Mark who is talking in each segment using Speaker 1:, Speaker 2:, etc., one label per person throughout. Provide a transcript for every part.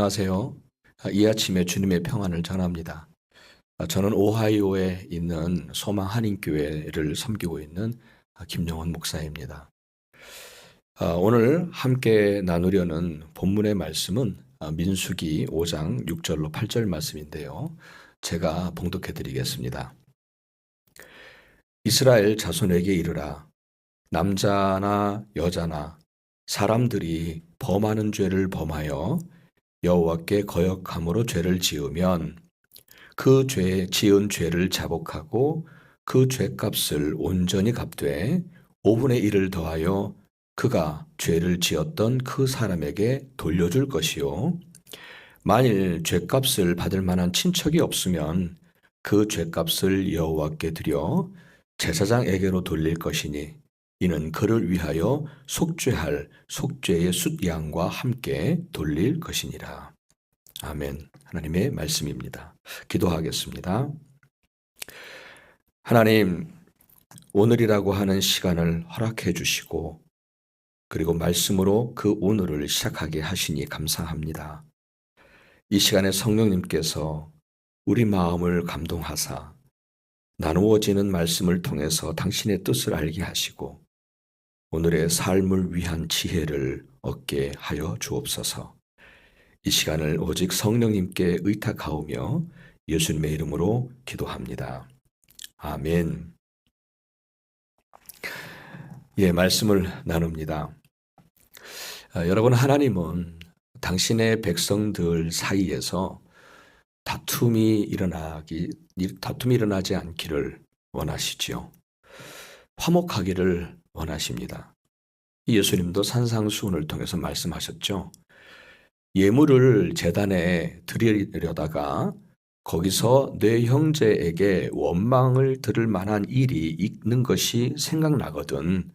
Speaker 1: 안녕하세요. 아, 이 아침에 주님의 평안을 전합니다. 아, 저는 오하이오에 있는 소망 한인교회를 섬기고 있는 아, 김영원 목사입니다. 아, 오늘 함께 나누려는 본문의 말씀은 아, 민수기 5장 6절로 8절 말씀인데요. 제가 봉독해 드리겠습니다. 이스라엘 자손에게 이르라 남자나 여자나 사람들이 범하는 죄를 범하여 여호와께 거역함으로 죄를 지으면 그 죄 지은 죄를 자복하고 그 죄값을 온전히 갚되 5분의 1을 더하여 그가 죄를 지었던 그 사람에게 돌려줄 것이요. 만일 죄값을 받을 만한 친척이 없으면 그 죄값을 여호와께 드려 제사장에게로 돌릴 것이니 이는 그를 위하여 속죄할 속죄의 숫양과 함께 돌릴 것이니라. 아멘. 하나님의 말씀입니다. 기도하겠습니다. 하나님, 오늘이라고 하는 시간을 허락해 주시고, 그리고 말씀으로 그 오늘을 시작하게 하시니 감사합니다. 이 시간에 성령님께서 우리 마음을 감동하사 나누어지는 말씀을 통해서 당신의 뜻을 알게 하시고 오늘의 삶을 위한 지혜를 얻게 하여 주옵소서. 이 시간을 오직 성령님께 의탁하오며 예수님의 이름으로 기도합니다. 아멘. 예, 말씀을 나눕니다. 아, 여러분, 하나님은 당신의 백성들 사이에서 다툼이 일어나기, 다툼이 일어나지 않기를 원하시지요. 화목하기를 원하십니다. 예수님도 산상수훈을 통해서 말씀하셨죠. 예물을 재단에 드리려다가 거기서 내 형제에게 원망을 들을 만한 일이 있는 것이 생각나거든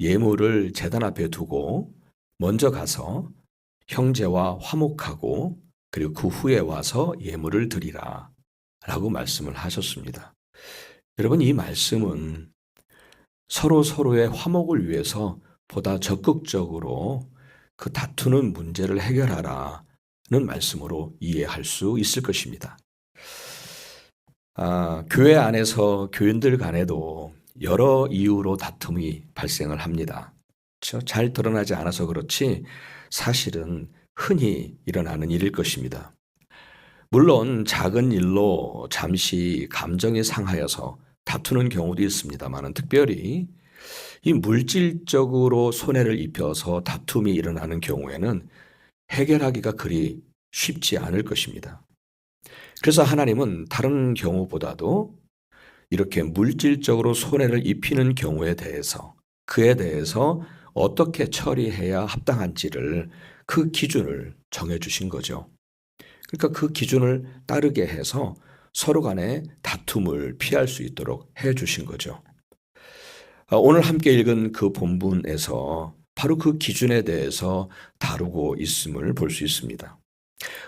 Speaker 1: 예물을 재단 앞에 두고 먼저 가서 형제와 화목하고 그리고 그 후에 와서 예물을 드리라 라고 말씀을 하셨습니다. 여러분 이 말씀은 서로 서로의 화목을 위해서 보다 적극적으로 그 다투는 문제를 해결하라는 말씀으로 이해할 수 있을 것입니다. 아, 교회 안에서 교인들 간에도 여러 이유로 다툼이 발생을 합니다. 그렇죠? 잘 드러나지 않아서 그렇지 사실은 흔히 일어나는 일일 것입니다. 물론 작은 일로 잠시 감정이 상하여서 다투는 경우도 있습니다만 특별히 이 물질적으로 손해를 입혀서 다툼이 일어나는 경우에는 해결하기가 그리 쉽지 않을 것입니다. 그래서 하나님은 다른 경우보다도 이렇게 물질적으로 손해를 입히는 경우에 대해서 그에 대해서 어떻게 처리해야 합당한지를 그 기준을 정해 주신 거죠. 그러니까 그 기준을 따르게 해서 서로 간의 다툼을 피할 수 있도록 해 주신 거죠. 아, 오늘 함께 읽은 그 본문에서 바로 그 기준에 대해서 다루고 있음을 볼 수 있습니다.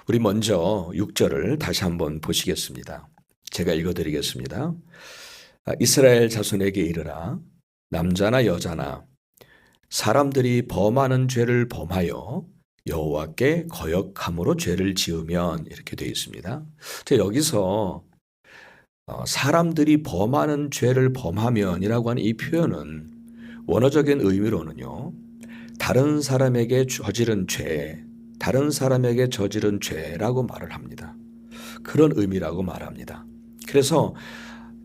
Speaker 1: 우리 먼저 6절을 다시 한번 보시겠습니다. 제가 읽어 드리겠습니다. 아, 이스라엘 자손에게 이르라 남자나 여자나 사람들이 범하는 죄를 범하여 여호와께 거역함으로 죄를 지으면 이렇게 되어 있습니다. 여기서 어, 사람들이 범하는 죄를 범하면이라고 하는 이 표현은 원어적인 의미로는요. 다른 사람에게 저지른 죄, 다른 사람에게 저지른 죄라고 말을 합니다. 그런 의미라고 말합니다. 그래서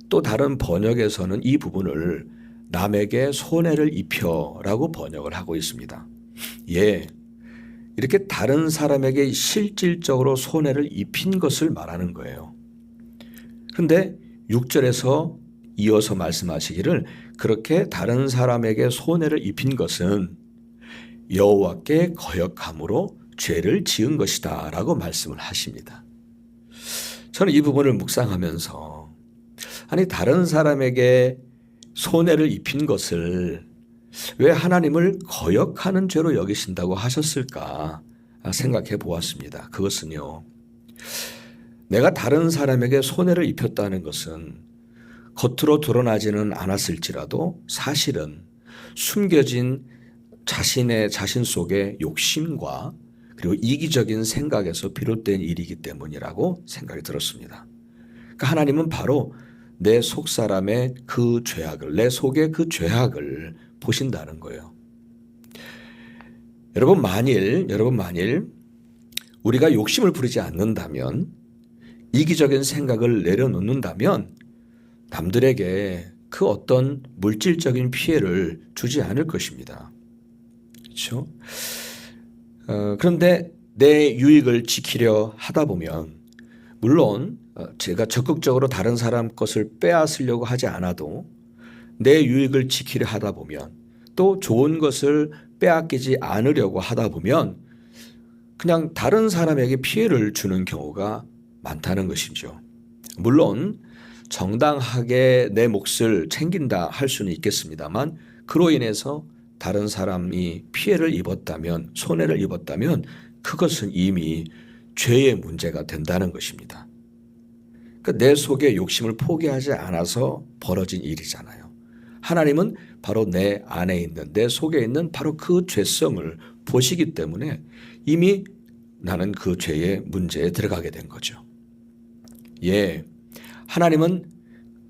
Speaker 1: 또 다른 번역에서는 이 부분을 남에게 손해를 입혀라고 번역을 하고 있습니다. 예, 이렇게 다른 사람에게 실질적으로 손해를 입힌 것을 말하는 거예요. 그런데 6절에서 이어서 말씀하시기를 그렇게 다른 사람에게 손해를 입힌 것은 여호와께 거역함으로 죄를 지은 것이다라고 말씀을 하십니다. 저는 이 부분을 묵상하면서 아니 다른 사람에게 손해를 입힌 것을 왜 하나님을 거역하는 죄로 여기신다고 하셨을까 생각해 보았습니다. 그것은요. 내가 다른 사람에게 손해를 입혔다는 것은 겉으로 드러나지는 않았을지라도 사실은 숨겨진 자신의 자신 속의 욕심과 그리고 이기적인 생각에서 비롯된 일이기 때문이라고 생각이 들었습니다. 그러니까 하나님은 바로 내 속 사람의 그 죄악을 내 속의 그 죄악을 보신다는 거예요. 여러분 만일 여러분 만일 우리가 욕심을 부리지 않는다면 이기적인 생각을 내려놓는다면 남들에게 그 어떤 물질적인 피해를 주지 않을 것입니다. 그렇죠? 어, 그런데 내 유익을 지키려 하다 보면 물론 어, 제가 적극적으로 다른 사람 것을 빼앗으려고 하지 않아도 내 유익을 지키려 하다 보면 또 좋은 것을 빼앗기지 않으려고 하다 보면 그냥 다른 사람에게 피해를 주는 경우가 많다는 것이죠. 물론 정당하게 내 몫을 챙긴다 할 수는 있겠습니다만 그로 인해서 다른 사람이 피해를 입었다면 손해를 입었다면 그것은 이미 죄의 문제가 된다는 것입니다. 그러니까 내 속에 욕심을 포기하지 않아서 벌어진 일이잖아요. 하나님은 바로 내 안에 있는 내 속에 있는 바로 그 죄성을 보시기 때문에 이미 나는 그 죄의 문제에 들어가게 된 거죠. 예. 하나님은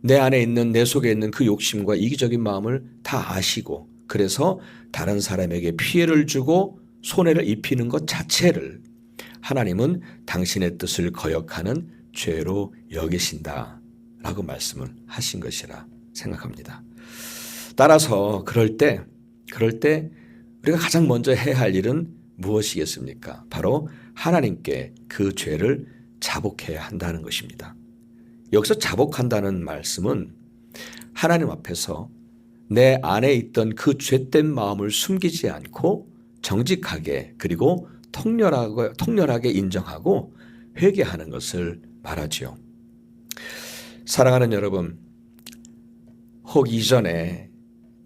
Speaker 1: 내 안에 있는 내 속에 있는 그 욕심과 이기적인 마음을 다 아시고 그래서 다른 사람에게 피해를 주고 손해를 입히는 것 자체를 하나님은 당신의 뜻을 거역하는 죄로 여기신다. 라고 말씀을 하신 것이라 생각합니다. 따라서 그럴 때, 그럴 때 우리가 가장 먼저 해야 할 일은 무엇이겠습니까? 바로 하나님께 그 죄를 자복해야 한다는 것입니다. 여기서 자복한다는 말씀은 하나님 앞에서 내 안에 있던 그 죄된 마음을 숨기지 않고 정직하게 그리고 통렬하게, 통렬하게 인정하고 회개하는 것을 말하지요. 사랑하는 여러분, 혹 이전에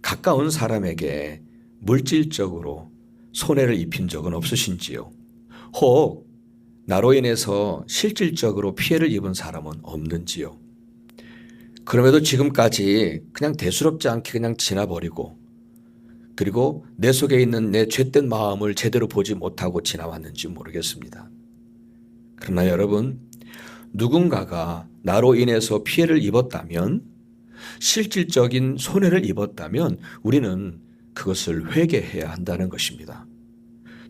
Speaker 1: 가까운 사람에게 물질적으로 손해를 입힌 적은 없으신지요? 혹 나로 인해서 실질적으로 피해를 입은 사람은 없는지요? 그럼에도 지금까지 그냥 대수롭지 않게 그냥 지나버리고 그리고 내 속에 있는 내 죄된 마음을 제대로 보지 못하고 지나왔는지 모르겠습니다. 그러나 여러분, 누군가가 나로 인해서 피해를 입었다면, 실질적인 손해를 입었다면 우리는 그것을 회개해야 한다는 것입니다.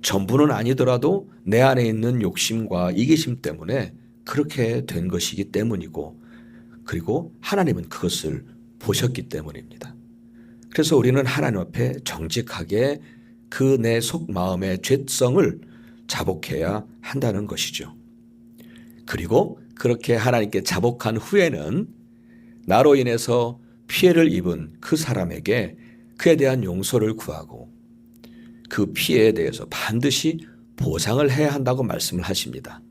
Speaker 1: 전부는 아니더라도 내 안에 있는 욕심과 이기심 때문에 그렇게 된 것이기 때문이고 그리고 하나님은 그것을 보셨기 때문입니다. 그래서 우리는 하나님 앞에 정직하게 그 내 속 마음의 죄성을 자복해야 한다는 것이죠. 그리고 그렇게 하나님께 자복한 후에는 나로 인해서 피해를 입은 그 사람에게 그에 대한 용서를 구하고 그 피해에 대해서 반드시 보상을 해야 한다고 말씀을 하십니다.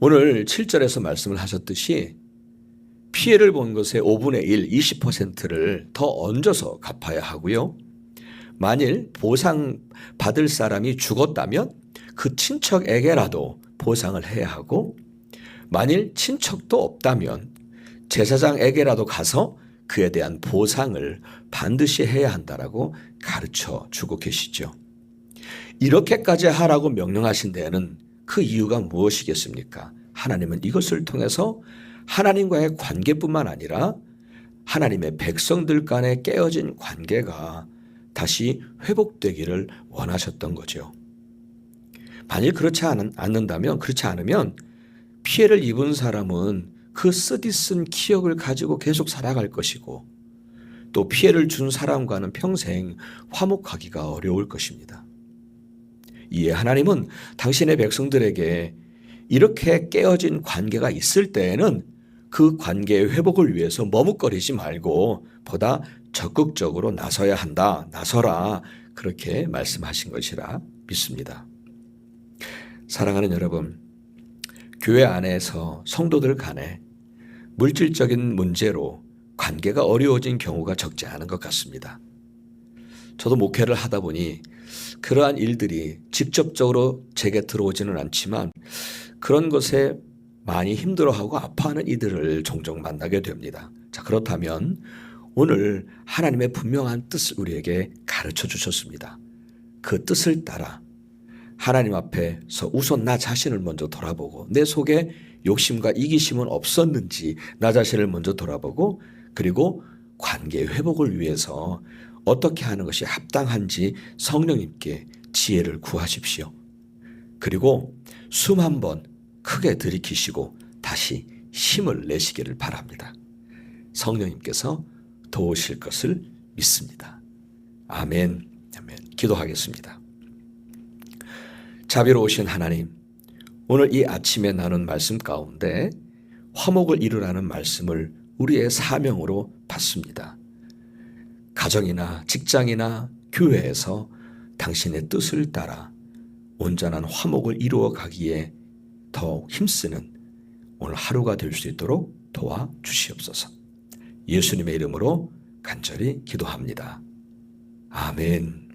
Speaker 1: 오늘 7절에서 말씀을 하셨듯이 피해를 본 것의 5분의 1, 20%를 더 얹어서 갚아야 하고요. 만일 보상 받을 사람이 죽었다면 그 친척에게라도 보상을 해야 하고 만일 친척도 없다면 제사장에게라도 가서 그에 대한 보상을 반드시 해야 한다라고 가르쳐 주고 계시죠. 이렇게까지 하라고 명령하신 데에는 그 이유가 무엇이겠습니까? 하나님은 이것을 통해서 하나님과의 관계뿐만 아니라 하나님의 백성들 간의 깨어진 관계가 다시 회복되기를 원하셨던 거죠. 만일 그렇지 않는다면, 그렇지 않으면 피해를 입은 사람은 그 쓰디쓴 기억을 가지고 계속 살아갈 것이고 또 피해를 준 사람과는 평생 화목하기가 어려울 것입니다. 이에 하나님은 당신의 백성들에게 이렇게 깨어진 관계가 있을 때에는 그 관계의 회복을 위해서 머뭇거리지 말고 보다 적극적으로 나서야 한다. 나서라. 그렇게 말씀하신 것이라 믿습니다. 사랑하는 여러분, 교회 안에서 성도들 간에 물질적인 문제로 관계가 어려워진 경우가 적지 않은 것 같습니다. 저도 목회를 하다 보니 그러한 일들이 직접적으로 제게 들어오지는 않지만 그런 것에 많이 힘들어하고 아파하는 이들을 종종 만나게 됩니다. 자, 그렇다면 오늘 하나님의 분명한 뜻을 우리에게 가르쳐 주셨습니다. 그 뜻을 따라 하나님 앞에서 우선 나 자신을 먼저 돌아보고 내 속에 욕심과 이기심은 없었는지 나 자신을 먼저 돌아보고 그리고 관계 회복을 위해서 어떻게 하는 것이 합당한지 성령님께 지혜를 구하십시오. 그리고 숨 한 번 크게 들이키시고 다시 힘을 내시기를 바랍니다. 성령님께서 도우실 것을 믿습니다. 아멘. 아멘. 기도하겠습니다. 자비로우신 하나님, 오늘 이 아침에 나눈 말씀 가운데 화목을 이루라는 말씀을 우리의 사명으로 받습니다. 가정이나 직장이나 교회에서 당신의 뜻을 따라 온전한 화목을 이루어 가기에 더욱 힘쓰는 오늘 하루가 될 수 있도록 도와 주시옵소서. 예수님의 이름으로 간절히 기도합니다. 아멘.